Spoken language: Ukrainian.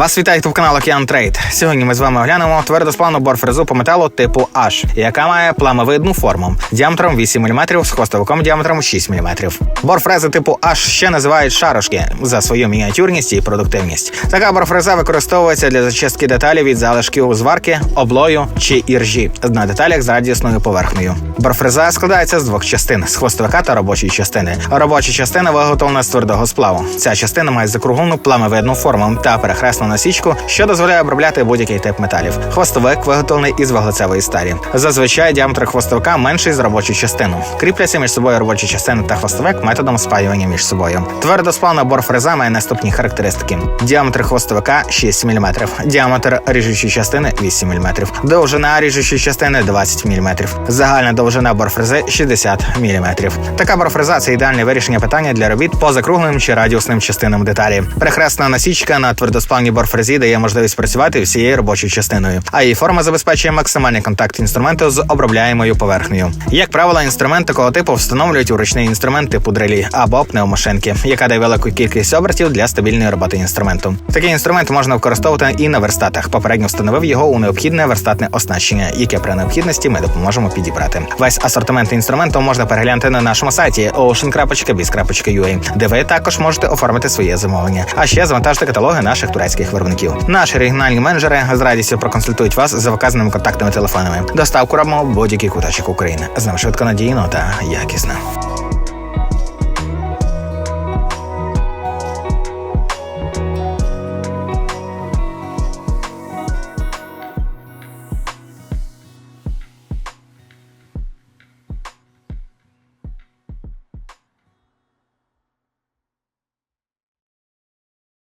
Вас вітає ютуб канал Океан Трейд. Сьогодні ми з вами оглянемо твердосплавну борфрезу по металу типу H, яка має пламовидну форму діаметром 8 мм з хвостовиком діаметром 6 мм. Борфрези типу H ще називають шарошки за свою мініатюрність і продуктивність. Така борфреза використовується для зачистки деталей від залишків зварки, облою чи іржі на деталях з радіусною поверхнею. Борфреза складається з двох частин з хвостовика та робочої частини. Робоча частина виготовлена з твердого сплаву. Ця частина має закруглену пламовидну форму та перехресну насічку, що дозволяє обробляти будь-який тип металів. Хвостовик виготовлений із вуглецевої сталі. Зазвичай діаметр хвостовика менший за робочу частину. Кріпляться між собою робоча частина та хвостовик методом спаювання між собою. Твердосплавна борфреза має наступні характеристики: діаметр хвостовика 6 мм, діаметр ріжучої частини 8 мм, довжина ріжучої частини 20 мм, загальна довжина борфрези 60 мм. Така борфреза це ідеальне вирішення питання для робіт по закругленим чи радіусним частинам деталі. Перехресна насічка на твердосплавній борфрезі дає можливість працювати всією робочою частиною, а її форма забезпечує максимальний контакт інструменту з обробляємою поверхнею. Як правило, інструмент такого типу встановлюють у ручний інструмент типу дрелі або пневмошинки, яка дає велику кількість обертів для стабільної роботи інструменту. Такий інструмент можна використовувати і на верстатах. Попередньо встановив його у необхідне верстатне оснащення, яке при необхідності ми допоможемо підібрати. Весь асортимент інструменту можна переглянути на нашому сайті ocean.biz.ua, де ви також можете оформити своє замовлення. А ще завантажити каталоги наших турецьких виробників. Наші регіональні менеджери з радістю проконсультують вас за вказаними контактними телефонами. Доставку робимо в будь-який куточок України. З нами швидко надійно та якісно.